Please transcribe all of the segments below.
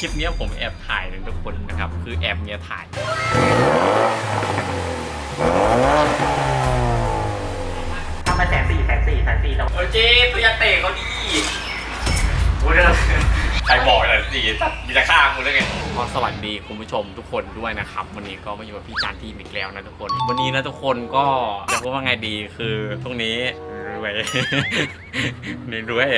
คลิปเนี้ยผมแอบถ่ายเลยทุกคนนะครับ คือแอบเมียถ่าย ทำมาแสนสี่แสนสี่แสนสี่แต่โอเคตัวอยาเตะเขาดีโอ้ยใครบอกเลยสิมีจะฆ่ามึงแล้วไงก็สวัสดีคุณผู้ชมทุกคนด้วยนะครับ วันนี้ก็มาอยู่กับพี่จานทีมอีกแล้วนะทุกคน วันนี้นะทุกคนก็จะพูดว่าไงดีคือตรงนี้ร วยนี่รวย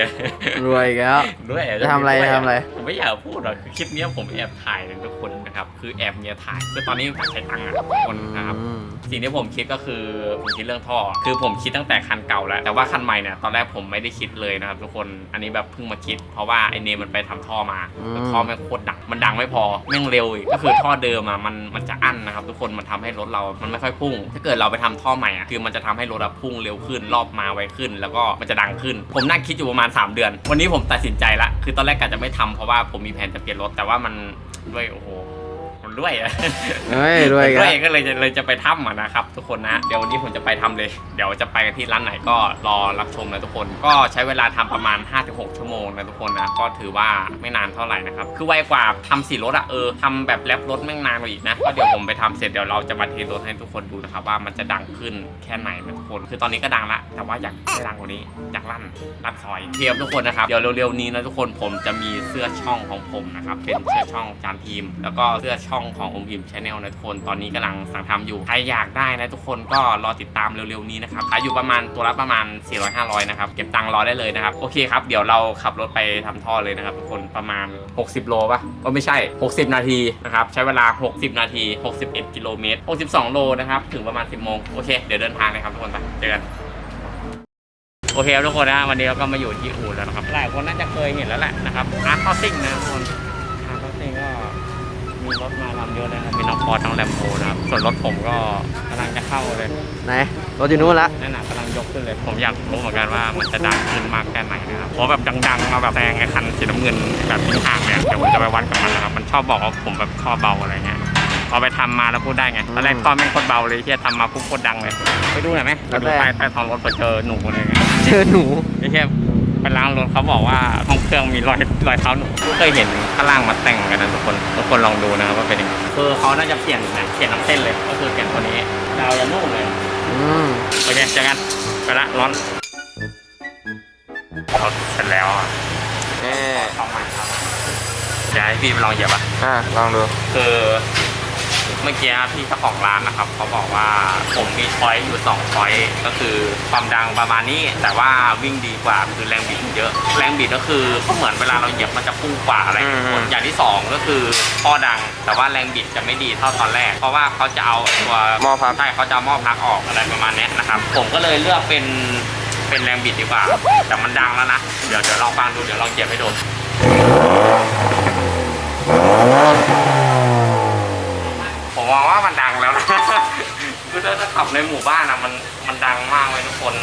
รวยอีกแล้วด้วยจะทำอะไรจะทำอะไร ผมไม่อยากพูดหรอกคือคลิปเนี้ยผมแอบถ่ายเลยทุกคนนะครับ คือแอบเมียถ่ายคือตอนนี้ผมใช้ตังค์อะทุกคนนะครับ อืม สิ่งที่ผมคิดก็คือผมคิดเรื่องท่อ คือผมคิดตั้งแต่คันเก่าแล้ว แต่ว่าคันใหม่เนี่ยตอนแรกผมไม่ได้คิดเลยนะครับทุกคน อันนี้แบบเพิ่งมาคิด เพราะว่าไอเนมมันไปทำท่อมาแล้วท่อแม่งโคตรดัง มันดังไม่พอแม่งเร็วอีก ก็คือท่อเดิมอะมันมันจะอั้นนะครับทุกคน มันทำให้รถเรา มันไม่ค่อยพุ่ง ถ้าเกิดเราไปทำท่อใหม่อะคือมันจะทำให้รถอะพุ่งเร็วขึ้นรอบมาไวขึ้น แล้วก็มันจะดังขึ้น ผมนั่งคิดอยู่ประมาณ 3 เดือน วันนี้ผมตัดสินใจละคือตอนแรกกะจะไม่ทำเพราะว่าผมมีแผนจะเปลี่ยนรถแต่ว่ามันด้วยโอ้โห ด้วยอะเฮ้ยรวยอีกด้แล้ววยก็เลยจะเลยจะไปถ้ำอะนะครับ ทุกคนนะเดี๋ยววันนี้ผมจะไปทำเลย เดี๋ยวจะไปกันที่ร้านไหนก็รอรับชมนะทุกคน ก็ใช้เวลาทำประมาณ 5-6 ชั่วโมงนะทุกคนนะก็ถือว่าไม่นานเท่าไหร่นะครับคือไวกว่าทำสีรถอะเออทำแบบแรปรถแม่งนานกว่าอีกนะก็เดี๋ยวผมไปทำเสร็จเดี๋ยวเราจะมาเทรถให้ทุกคนดูนะครับว่ามันจะดังขึ้นแค่ไหนนะทุกคน คือตอนนี้ก็ดังละแต่ว่าอยากให้ดังกว่านี้อยากลั่นลั่นซอยเทียบทุกคนนะครับเดี๋ยวเร็วๆนี้นะทุกคนผมจะมีเสื้อช่องของผมนะครับเป็นเสื้อช่องจานทีม แล้วก็เสื้อช่องของอมพิมชาแนลนะทุกคนตอนนี้กำลังสั่งทำอยู่ ใครอยากได้นะทุกคนก็รอติดตามเร็วๆนี้นะครับขายอยู่ประมาณตัวละประมาณ 400-500 นะครับ เก็บตังค์รอได้เลยนะครับ โอเคครับ เดี๋ยวเราขับรถไปทำท่อเลยนะครับทุกคนประมาณ 60 โลป่ะก็ไม่ใช่ 60 นาทีนะครับ ใช้เวลา 60 นาที 61 กิโลเมตร 62 โลนะครับ ถึงประมาณ 10 โมงโอเค เดี๋ยวเดินทางเลยครับทุกคนไปเจอกันโอเคทุกคนนะวันนี้เราก็มาอยู่ที่อู่แล้วนะครับหลายคนน่าจะเคยเห็นแล้วแหละนะครับอาร์คอซิ่งนะทุกคน มีรถมาลำเยอะเลยนะครับ มีน้องพอร์ทั้งแลมโบนะครับ ส่วนรถผมก็กำลังจะเข้าเลยไหนรถอยู่นู้นละนั่นน่ะกำลังยกขึ้นเลย ผมอยากรู้เหมือนกันว่ามันจะดังขึ้นมากแค่ไหนนะครับเพราะแบบดังๆมาแบบแซงไอ้คันสีน้ำเงินแบบทิ้งห่างเนี่ยเดี๋ยวผมจะไปวัดกับมันนะครับ มันชอบบอกว่าผมแบบท่อเบาอะไรเงี้ยพอไปทำมาแล้วพูดได้ไงตอนแรกท่อแม่งโคตรเบาเลยที่ทำมาปุ๊บโคตรดังเลย ไปดูหน่อยไหมไปดูใต้ใต้ท้องรถไปเจอหนูอะไรเงี้ยเจอหนู ไม่ใช่ ไปล้างรถเขาบอกว่าห้องเครื่องมีรอยรอยเท้าหนูเคยเห็นข้างล่างมาแต่งกันนะทุกคนทุกคนลองดูนะครับว่าเป็นยังไงคือเขาน่าจะเปลี่ยนนะเปลี่ยนทั้งเส้นเลย ก็คือเปลี่ยนตัวนี้ดาวยันนู่นเลยอืมโอเคเจอกันไปละร้อนรถเสร็จแล้วอะแน่เข้ามาครับจะให้พี่ไปลองเหยียบอะอะลองดูคือ เมื่อกี้พี่เจ้าของร้านนะครับเขาบอกว่าผมมีช้อยอยู่สองช้อยก็คือความดังประมาณนี้ แต่ว่าวิ่งดีกว่าคือแรงบิดเยอะ แรงบิดก็คือก็เหมือนเวลาเราเหยียบมันจะพุ่งกว่าอะไรอย่างเงี้ยอืมอย่างที่สองก็คือท่อดัง แต่ว่าแรงบิดจะไม่ดีเท่าตอนแรก เพราะว่าเขาจะเอาตัวหม้อพัก ใช่เขาจะเอาหม้อพักออกอะไรประมาณเนี้ยนะครับ ผมก็เลยเลือกเป็นเป็นแรงบิดดีกว่า แต่มันดังแล้วนะ เดี๋ยวเดี๋ยวลองฟังดูเดี๋ยวลองเหยียบให้ดูผ มมองว่ามันดังแล้วนะคือถ้าจะขับในหมู่บ้านอะมันมันดังมากเลยทุกคน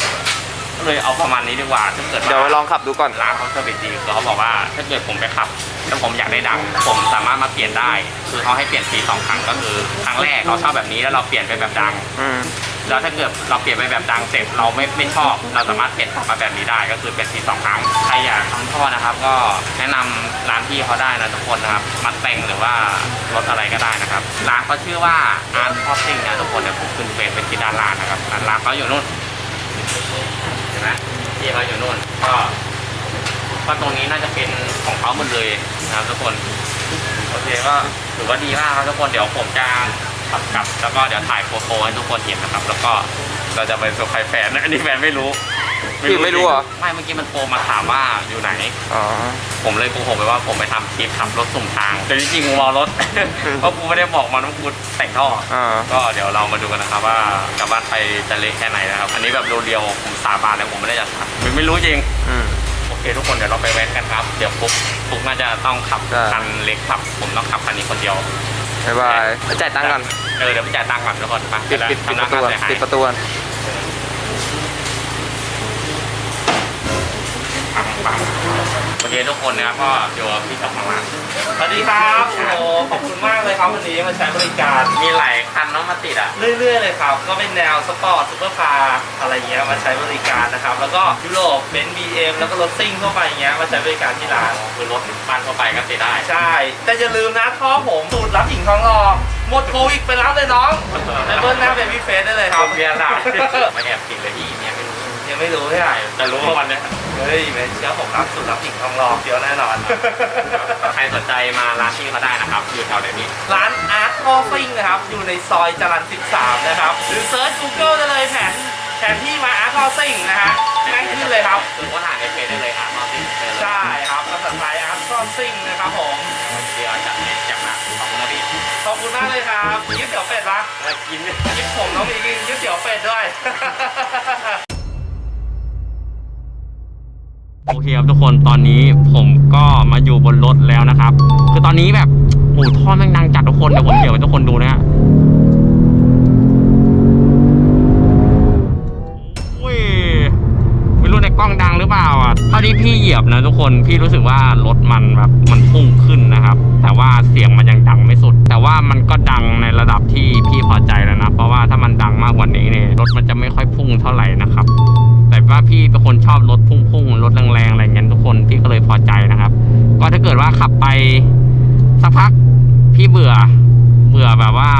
ก็เลยเอาประมาณนี้ดีกว่าถ้าเกิดว่าเดี๋ยวไปลองขับดูก่อนร้านเขาเซอร์วิสดีคือเขาบอกว่าถ้าเกิดผมไปขับแล้วผมอยากได้ดัง ผมสามารถมาเปลี่ยนได้ คือเขาให้เปลี่ยนทีสองครั้งก็คือครั้งแรกเราชอบแบบนี้แล้วเราเปลี่ยนไปแบบดังอืม แล้วถ้าเกิดเราเปลี่ยนไปแบบดังเสร็จเราไม่ไม่ชอบ เราสามารถเปลี่ยนมาแบบนี้ได้ก็คือเป็นทีสองครั้งใครอยากทำท่อนะครับ ก็แนะนำร้านพี่เขาได้นะทุกคนนะครับมัดแต่งหรือว่ารถอะไรก็ได้นะครับร้านเขาชื่อว่าอาร์ตพอสซิ่งนะทุกคนเดี๋ยวผมขึ้นเฟซเป็นที่ด้านล่างนะครับร้านเขาอยู่นู่นเห็นไหมที่เขาอยู่นู่นก็ก็ตรงนี้น่าจะเป็นของเขาหมดเลยนะครับทุกคนโอเคก็ถือว่าดีมากครับทุกคนเดี๋ยวผมจะ ขับกลับ แล้วก็เดี๋ยวถ่ายโฟโต้ให้ทุกคนเห็นนะครับ แล้วก็เราจะไปเซอร์ไพรส์แฟนอันนี้แฟนไม่รู้พี่ไม่รู้เหรอ ไม่เมื่อกี้มันโทรมาถามว่าอยู่ไหน อ๋อ ผมเลยโกหกไปว่าผมไปทำคลิปขับรถสุ่มทางแต่จริงๆกูรอรถ เพราะกูไม่ได้บอกมันว่ากูแต่งท่ออ่า ก็เดี๋ยวเรามาดูกันนะครับว่ากลับบ้านไปจะเละแค่ไหนนะครับ อันนี้แบบเรียวๆผมสาบานเลยผมไม่ได้จะทำไม่ไม่รู้จริง อืม โอเคทุกคนเดี๋ยวเราไปแว้นกันครับ เดี๋ยวปุ๊กปุ๊กน่าจะต้องขับได้ คันเล็กขับ ผมต้องขับคันนี้คนเดียว บ๊ายบายไปจ่ายตังค์ก่อน เออเดี๋ยวไปจ่ายตังค์ก่อนทุกคนไปปิดปิดปิดประตูก่อนทำหน้าปิดประตูก่อนปังปังโอเคทุกคนนะครับก็อยู่กับพี่เจ้าของร้านสวัสดีครับโอ้โหขอบคุณมากเลยครับวันนี้มาใช้บริการมีหลายคันเน้องมาติดอะ เรื่อยๆเลยครับ ก็เป็นแนวสปอร์ตซูเปอร์คาร์อะไรเงี้ยมาใช้บริการนะครับ แล้วก็ยุโรปเบนซ์บีเอ็มแล้วก็รถซิ่งทั่วไปเงี้ยมาใช้บริการที่ร้าน คือรถบ้านทั่วไปก็ติดได้ ใช่ แต่อย่าลืมนะท่อผมสูตรรับหญิงท้องรอ หมดโควิดไปรับเลยน้องไปเบิ้ลหน้าเบบี้เฟสได้เลยครับเบียร์ได้ไม่แอบกินเลยพี่เนี่ยไม่รู้ยังไม่รู้ใช่ไหมแต่รู้ว่าวันนี้เฮ้ยไม่เชื่อผมรับสูตรรับหญิงท้องรอเดียวแน่นอน ใครสนใจมาร้านที่เขาได้นะครับ อยู่แถวไหนนี้ร้านอาร์ตคอฟิงนะครับ อยู่ในซอยจรัญ13 นะครับ หรือเซิร์ช Google ได้เลยแผนแผนที่มาอาร์ตคอฟิงนะฮะง่ายขึ้นเลยครับ คือว่าหาในเพจได้เลยอาร์ตคอฟิงใช่ครับภาษาไทยอาร์ตคอฟิงนะครับผม เดี๋ยวจะเน้นจั ขอบคุณมากเลยครับยิ้มเตี๋ยวเป็ดปะกินยิ้มผมน้องมีกินยิ้มเตี๋ยวเป็ดด้วยโอเคครับทุกคนตอนนี้ผมก็มาอยู่บนรถแล้วนะครับ คือตอนนี้แบบโอ้ท่อแม่งดังจัดทุกคนเดี๋ยวผมเดี๋ยวให้ทุกคนดูนะฮะ ที่พี่เหยียบนะทุกคนพี่รู้สึกว่ารถมันแบบมันพุ่งขึ้นนะครับ แต่ว่าเสียงมันยังดังไม่สุด แต่ว่ามันก็ดังในระดับที่พี่พอใจแล้วนะ เพราะว่าถ้ามันดังมากกว่านี้เนี่ยรถมันจะไม่ค่อยพุ่งเท่าไหร่นะครับ แต่ว่าพี่เป็นคนชอบรถพุ่งๆรถแรงๆอะไรเงี้ยทุกคนพี่ก็เลยพอใจนะครับ ก็ถ้าเกิดว่าขับไปสักพักพี่เบื่อเบื่อแบบว่า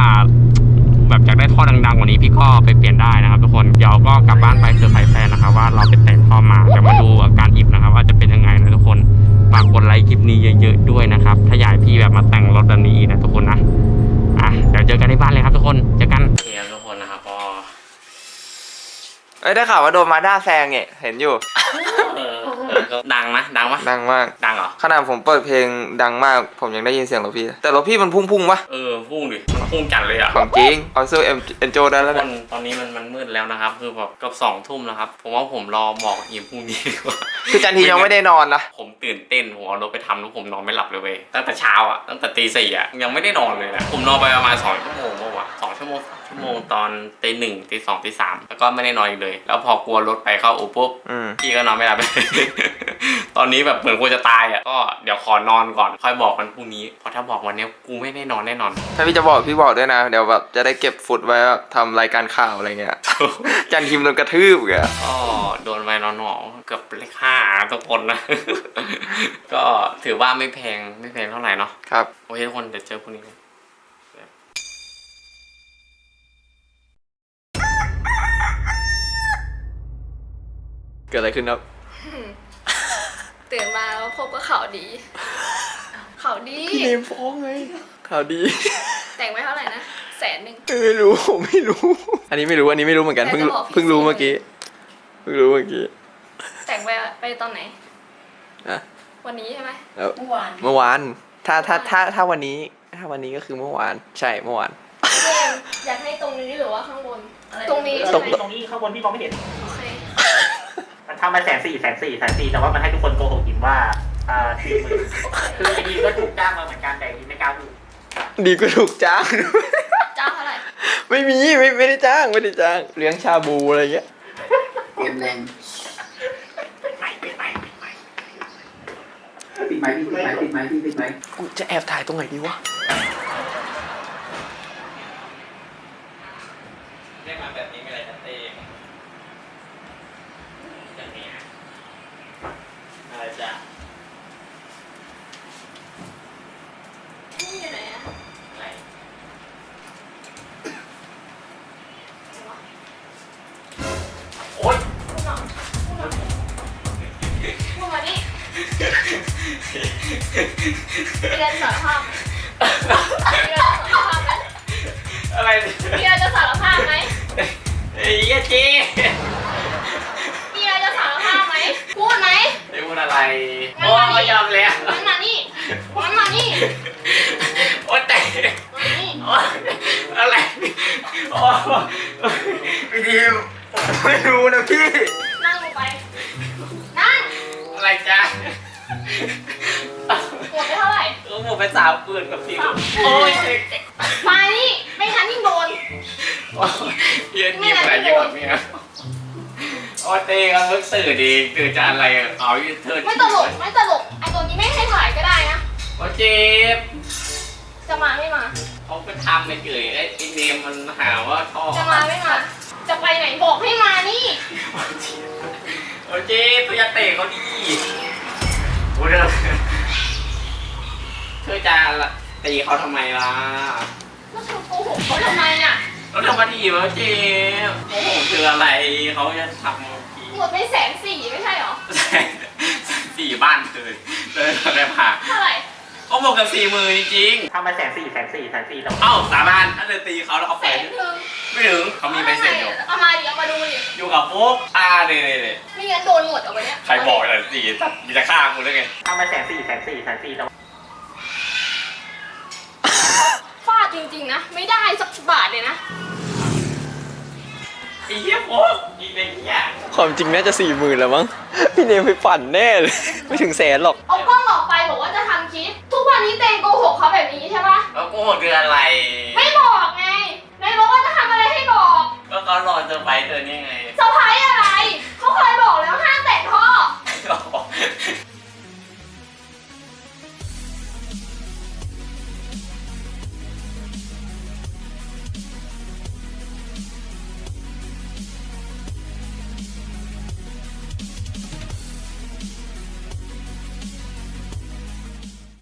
ท่อดังๆกว่านี้พี่ก็ไปเปลี่ยนได้นะครับ ทุกคนเดี๋ยวก็กลับบ้านไปเซอร์ไพรส์แฟนนะครับว่าเราไปแต่งท่อมาเดี๋ยวมาดูอาการอิบนะครับ ว่าจะเป็นยังไงนะทุกคนฝากกดไลค์คลิปนี้เยอะๆด้วยนะครับถ้าอยากให้พี่แบบมาแต่งรถแบบนี้อีกนะทุกคนนะอะเดี๋ยวเจอกันที่บ้านเลยครับทุกคนเจอกันเฮียทุกคนนะครับก็เอ้ยได้ข่าวว่าโดนมาด้าแซงเนี่ยเห็นอยู่ เออ ดังนะดังปะดังมากดังเหรอขนาดผมเปิดเพลงดังมากผมยังได้ยินเสียงรถพี่ แต่รถพี่มันพุ่งพุ่งๆปะเออพุ่งดิมันพุ่งจัดเลยอะของจริงเอาซื้อเอ็นโจได้แล้วตอเนี่ยนตอนนี้มันมันมืดแล้วนะครับ คือแบบเกับสองทุ่มแล้วครับ ผมว่าผมรอหมอกอิ่มพรุ่งนี้ดีกว่าคือจันทียังไม่ได้นอนนะผมตื่นเต้นผมเอารถไปทำแล้วผมนอนไม่หลับเลยเว้ยตั้งแต่เช้าอะตั้งแต่ตีสี่อะยังไม่ได้นอนเลยนะผมนอนไปประมาณสองชั่วโมงเมื่อวะ สองชั่วโมงสามชั่วโมงตอนตีหนึ่งตีสองตีสามแล้วก็ไม่ได้นอนอีกเลย แล้วพอกลัวรถไปเข้าอู่ปุ๊บอืม พี่ก็นอนไม่หลับ ตอนนี้แบบเหมือนกูจะตายอะก็เดี๋ยวขอนอนก่อนค่อยบอกมันพรุ่งนี้เพราะถ้าบอกวันเนี้ยกูไม่ได้นอนแน่นอน ถ้าพี่จะบอกพี่บอกด้วยนะ เดี๋ยวแบบจะได้เก็บฟุตไว้แบบทำรายการข่าวอะไรเงี้ย จันทีมโดนกระทืบแกก็โดนไปนอนหนอเกือบเลขห้าทุกคนนะ ก็ถือว่าไม่แพงไม่แพงเท่าไหร่เนาะครับ โอเคทุกคนเดี๋ยวเจอพรุ่งนี้ เกิดอะไรขึ้นครับ ตื่นมาแล้วพบกับข่าวดี ข่าวดี พี่เนมฟ้องไงข่าวดี แต่งไว้เท่าไหร่นะ แสนหนึ่ง ไม่รู้ผมไม่รู้ อันนี้ไม่รู้อันนี้ไม่รู้เหมือนกันแต่เพิ่งจะรู้บอกพี่ เพิ่งรู้สิเมื่อกี้เพิ่งรู้เมื่อกี้แต่งไปไปตอนไหนอะวันนี้ใช่ไหม แล้วเมื่อวานเมื่อวานถ้าถ้าถ้าถ้าวันนี้ ถ้าวันนี้ก็คือเมื่อวานใช่เมื่อวาน อยากให้ตรงนี้หรือว่าข้างบนตรงนี้ตใช่รงไหมนี้ตรงนี้ข้างบนพี่มองไม่เห็นโอเคมัน ทำมาแสนสี่แสนสี่แสนสี่แต่ว่ามันให้ทุกคนโกหกอิมว่าอ่าสี่หมื่นคือไอ้ดีก็ถูกจ้างมาเหมือนกันแต่อีไม่กล้าพูดดีก็ถูกจ้าง จ้างเท่าไหร่ไม่มีไม่ไม่ได้จ้างไม่ได้จ้าง เลี้ยงชาบูอะไรเงี้ยเตรียมแรงปิดไมค์ปิดไมค์ปิดไมค์ปิดไหมพี่ปิดไหมปิดไหมพี่ปิดไหมกูจะแอบถ่ายตรงไหนดีวะ เรียนสอนภาพไหม หร่ก็หมดไปสามปืนกับพี่โอ้ยมานี่ไม่ทันยิ่งโดน โอ้ยเหี้ย็นยิ้มอะไรเยอะกว่าเมียโอ้เต้ก็เพิ่งตื่นดีตื่นจะอะไรกับเขาเธอไม่ตลกไม่ตลกไอตัวนี้ไม่ให้ถ่ายก็ได้นะโอ้เจ็บจะมาไม่มาเขาไปทำไปเกยไอ้ไอ้เนมมันหาว่าท่อจะมาไม่มาจะไปไหนบอกให้มานี่โอ้เจ็บตัวอยาเตะเขาดีโอ้เธอ เธอจะตีเขาทำไมล่ะแล้วเธอโกหกเขาทำไมน่ะแล้วทำมาดีวะเจ๊โอ้โหคืออะไรเขาจะทำทีหมดไปแสนสี่ไม่ใช่เหรอสี่บ้านเลยเลยอะไรผ่าเท่าไหร่เขาบอกกับสี่มือจริงทำมาแสนสี่แสนสี่แสนสี่แต่ๆเอ้าสาบานถ้าเธอตีเขาแล้วเขาแสไปนหนึ่งไม่ถึงเขามีใบเสร็จอยู่เอามาดิเอามาดูดิอยู่กับฟุกอ่าเนี่ยเนี่ยไม่งั้นโดนหมดเอาไปเนี่ยใครบอกแต่สี่มีจะฆ่ากูแล้วไง ทำมาแสนสี่แสนสี่แสนสี่แต่ฟาดจริงๆนะ ไม่ได้สัก บาทเลยนะ ไอ้เหี้ยฟุกยิงไอ้เหี้ยความจริงน่าจะสี่หมื่นแล้วมั้ง พี่เนมไปปั่นแน่เลย ไม่ถึงแสนหรอก เอากล้องออกไปบอกว่าจะทำคลิป ทุกวันนี้เตงโกหกเขาแบบนี้ใช่ปะแล้วกูคืออะไร ไม่บอกไงนายบอกว่าจะทำอะไรให้บอก ก็เขารอเธอไปเธอนี่ไง